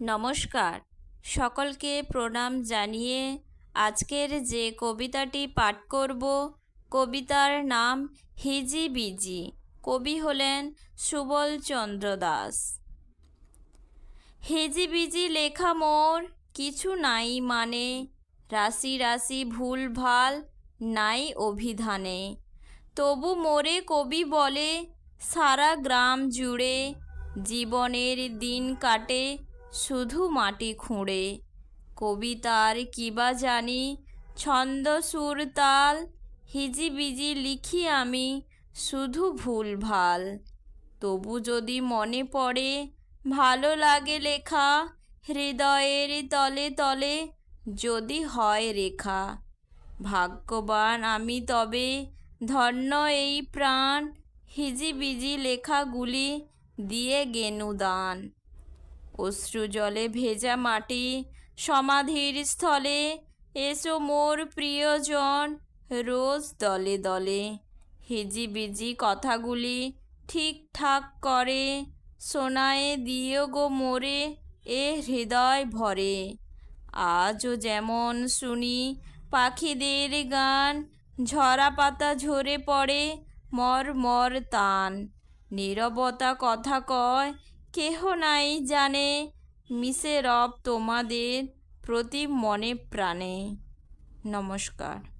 নমস্কার। সকলকে প্রণাম জানিয়ে আজকের যে কবিতাটি পাঠ করব, কবিতার নাম হিজি বিজি। কবি হলেন সুবল চন্দ্র দাস। হিজি বিজি লেখা মোর কিছু নাই মানে রাশি রাশি ভুল ভালো নাই অভিধানে। তবু মোরে কবি বলে, সারা গ্রাম জুড়ে জীবনের দিন কাটে শুধু মাটি খুঁড়ে। কবিতার কিবা জানি ছন্দ, সুর, তাল, হিজিবিজি লিখি আমি শুধু ভুল ভালো তবু যদি মনে পড়ে, ভালো লাগে লেখা, হৃদয়ের তলে তলে যদি হয় রেখা। ভাগ্যবান আমি তবে ধন্য এই প্রাণ, হিজিবিজি লেখাগুলি দিয়ে গেনু দান। অশ্রু জলে ভেজা মাটি, সমাধির স্থলে এসো মোর প্রিয়জন, রোজ দলে দলে। হিজিবিজি কথাগুলি ঠিকঠাক করে শোনায়ে দিও গো মোরে এ হৃদয় ভরে। আজও যেমন শুনি পাখিদের গান, ঝরা পাতা ঝরে পড়ে মর মর তান। নীরবতা কথা কয় কেহ নাই জানে মিশে রব তোমাদের প্রতি মনে প্রাণে। নমস্কার।